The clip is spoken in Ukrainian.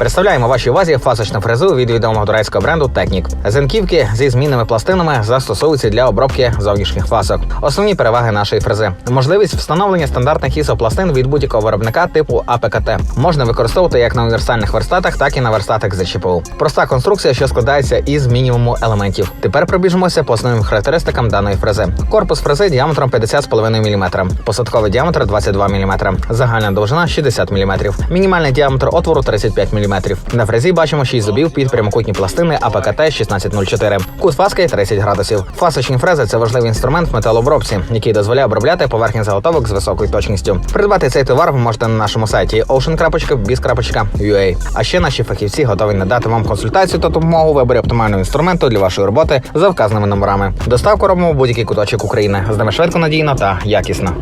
Представляємо вашій увазі фасочну фрезу від відомого турецького бренду Technic. Зенківки зі змінними пластинами застосовуються для обробки зовнішніх фасок. Основні переваги нашої фрези: можливість встановлення стандартних ісопластин від будь-якого виробника типу АПКТ. Можна використовувати як на універсальних верстатах, так і на верстатах з ЧПУ. Проста конструкція, що складається із мінімуму елементів. Тепер пробіжимося по основним характеристикам даної фрези. Корпус фрези діаметром 50,5 мм, посадковий діаметр 22 мм, загальна довжина 60 мм, мінімальний діаметр отвору 35 мм. На фрезі бачимо 6 зубів під прямокутні пластини АПКТ 1604. Кут фаски 30 градусів. Фасочні фрези це важливий інструмент в металообробці, який дозволяє обробляти поверхні заготовок з високою точністю. Придбати цей товар ви можете на нашому сайті ocean.biz.ua. А ще наші фахівці готові надати вам консультацію та допомогу виборі оптимального інструменту для вашої роботи за вказаними номерами. Доставку робимо в будь-який куточок України. З нами швидко, надійно та якісно.